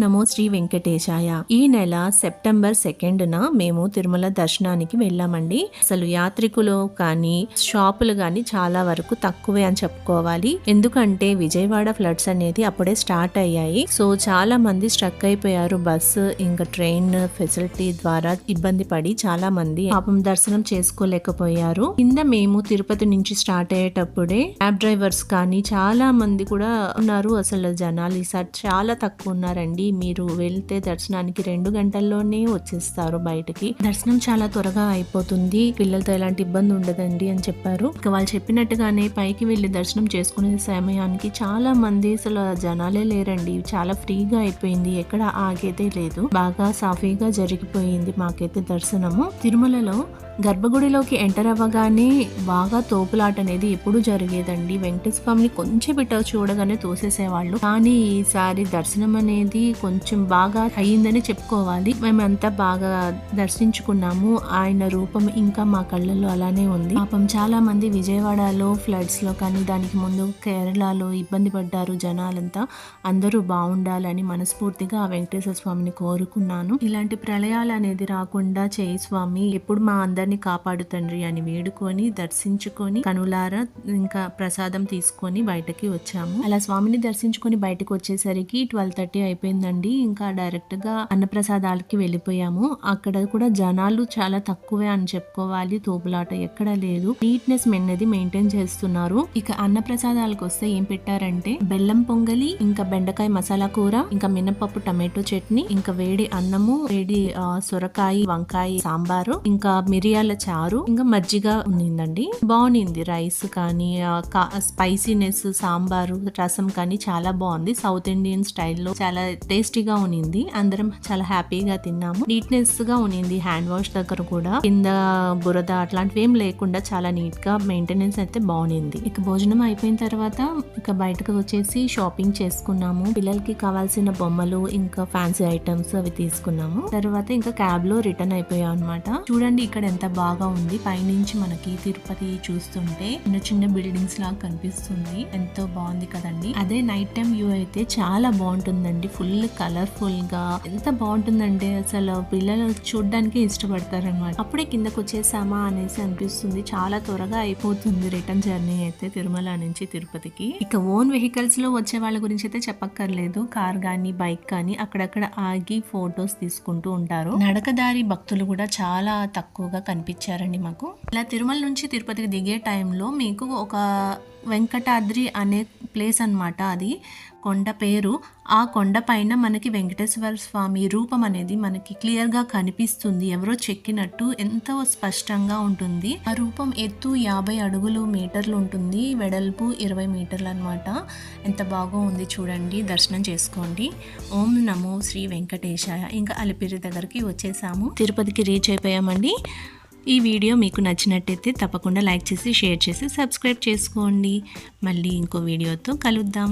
నమో శ్రీ వెంకటేశాయ. ఈ నెల September second న మేము తిరుమల దర్శనానికి వెళ్ళామండి. అసలు యాత్రికులు కానీ షాపులు కానీ చాలా వరకు తక్కువే అని చెప్పుకోవాలి. ఎందుకంటే విజయవాడ ఫ్లడ్స్ అనేది అప్పుడే స్టార్ట్ అయ్యాయి. సో చాలా మంది స్ట్రక్ అయిపోయారు. బస్సు ఇంకా ట్రైన్ ఫెసిలిటీ ద్వారా ఇబ్బంది పడి చాలా మంది పాపం దర్శనం చేసుకోలేకపోయారు. కింద మేము తిరుపతి నుంచి స్టార్ట్ అయ్యేటప్పుడే క్యాబ్ డ్రైవర్స్ కానీ చాలా మంది కూడా ఉన్నారు. అసలు జనాలు ఈసారి చాలా తక్కువ ఉన్నారండి. మీరు వెళ్తే దర్శనానికి రెండు గంటల్లోనే వచ్చేస్తారు బయటకి. దర్శనం చాలా త్వరగా అయిపోతుంది. పిల్లలతో ఎలాంటి ఇబ్బంది ఉండదండి అని చెప్పారు. ఇక వాళ్ళు చెప్పినట్టుగానే పైకి వెళ్ళి దర్శనం చేసుకునే సమయానికి చాలా మంది అసలు జనాలే లేరండి. చాలా ఫ్రీగా అయిపోయింది. ఎక్కడ ఆగేదే లేదు. బాగా సాఫీగా జరిగిపోయింది మాకైతే దర్శనము. తిరుమలలో గర్భగుడిలోకి ఎంటర్ అవ్వగానే బాగా తోపులాట అనేది ఎప్పుడు జరిగేదండి. వెంకటేశ్వర స్వామిని కొంచెం బిట్ట చూడగానే తోసేసేవాళ్ళు. కానీ ఈసారి దర్శనం అనేది కొంచెం బాగా అయ్యిందని చెప్పుకోవాలి. మేమంతా బాగా దర్శించుకున్నాము. ఆయన రూపం ఇంకా మా కళ్ళల్లో అలానే ఉంది. పాపం చాలా మంది విజయవాడలో ఫ్లడ్స్లో కానీ దానికి ముందు కేరళలో ఇబ్బంది పడ్డారు జనాలంతా. అందరూ బాగుండాలని మనస్ఫూర్తిగా ఆ వెంకటేశ్వర స్వామిని కోరుకున్నాను. ఇలాంటి ప్రళయాలు అనేది రాకుండా చేయి స్వామి. ఎప్పుడు మా అందరి అందరినీ కాపాడు తండ్రి అని వేడుకొని దర్శించుకొని కనులారా ఇంకా ప్రసాదం తీసుకొని బయటకి వచ్చాము. అలా స్వామిని దర్శించుకొని బయటకు వచ్చేసరికి ట్వెల్వ్ థర్టీ అయిపోయిందండి. ఇంకా డైరెక్ట్గా అన్నప్రసాదాలకి వెళ్ళిపోయాము. అక్కడ కూడా జనాలు చాలా తక్కువే అని చెప్పుకోవాలి. తోపులాట ఎక్కడ లేదు. నీట్నెస్ అనేది మెయింటైన్ చేస్తున్నారు. ఇక అన్నప్రసాదాలకు వస్తే ఏం పెట్టారంటే బెల్లం పొంగలి ఇంకా బెండకాయ మసాలా కూర ఇంకా మినపప్పు టమాటో చట్నీ ఇంకా వేడి అన్నము వేడి సొరకాయ వంకాయ సాంబారు ఇంకా మిరియాల చారు ఇంకా మజ్జిగ ఉన్నిందండి బాగుంది రైస్ కానీ స్పైసీనెస్ సాంబారు రసం కానీ చాలా బాగుంది. సౌత్ ఇండియన్ స్టైల్లో చాలా టేస్టీగా ఉన్నింది అందరం చాలా హ్యాపీగా తిన్నాము. నీట్నెస్గా ఉన్నింది హ్యాండ్ వాష్ దగ్గర కూడా. కింద బురద అట్లాంటివి ఏం లేకుండా చాలా నీట్గా మెయింటెనెన్స్ అయితే బాగుంది ఇక భోజనం అయిపోయిన తర్వాత ఇక బయటకు వచ్చేసి షాపింగ్ చేసుకున్నాము. పిల్లలకి కావాల్సిన బొమ్మలు ఇంకా ఫ్యాన్సీ ఐటమ్స్ అవి తీసుకున్నాము. తర్వాత ఇంకా క్యాబ్లో రిటర్న్ అయిపోయాం అనమాట చూడండి ఇక్కడ ఎంత బాగా ఉంది పైనుంచి మనకి తిరుపతి చూస్తుంటే చిన్న చిన్న బిల్డింగ్స్ లాగా కనిపిస్తుంది. ఎంతో బాగుంది కదండి. అదే నైట్ టైం వ్యూ అయితే చాలా బాగుంటుందండి. ఫుల్ కలర్ఫుల్గా ఎంత బాగుంటుందంటే అసలు పిల్లలు చూడడానికి ఇష్టపడతారనమాట అప్పుడే కిందకు వచ్చేసామా అనేసి అనిపిస్తుంది. చాలా త్వరగా అయిపోతుంది రిటర్న్ జర్నీ అయితే తిరుమల నుంచి తిరుపతికి. ఇక ఓన్ వెహికల్స్లో వచ్చే వాళ్ళ గురించి అయితే చెప్పక్కర్లేదు. కార్ కానీ బైక్ కానీ అక్కడక్కడ ఆగి ఫొటోస్ తీసుకుంటూ ఉంటారు. నడకదారి భక్తులు కూడా చాలా తక్కువగా కనిపించారండి మాకు. ఇలా తిరుమల నుంచి తిరుపతికి దిగే టైంలో మీకు ఒక వెంకటాద్రి అనే ప్లేస్ అనమాట అది. కొండ పేరు. ఆ కొండ పైన మనకి వెంకటేశ్వర స్వామి రూపం అనేది మనకి క్లియర్గా కనిపిస్తుంది. ఎవరో చెక్కినట్టు ఎంతో స్పష్టంగా ఉంటుంది. ఆ రూపం ఎత్తు యాభై అడుగులు మీటర్లు ఉంటుంది. వెడల్పు ఇరవై మీటర్లు అనమాట ఎంత బాగా ఉంది చూడండి. దర్శనం చేసుకోండి. ఓం నమో శ్రీ వెంకటేశాయ. ఇంకా అలిపిరి దగ్గరికి వచ్చేసాము. తిరుపతికి రీచ్ అయిపోయామండి. ఈ వీడియో మీకు నచ్చినట్టయితే తప్పకుండా లైక్ చేసి షేర్ చేసి సబ్స్క్రైబ్ చేసుకోండి. మళ్ళీ ఇంకో వీడియోతో కలుద్దాం.